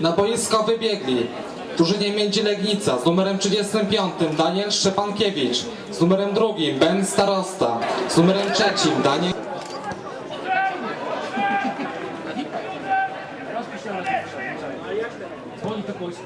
Na boisko wybiegli w drużynie Miedzi Legnica z numerem 35 Daniel Szczepankiewicz, z numerem 2 Ben Starosta, z numerem 3 Daniel... Boli to boisko.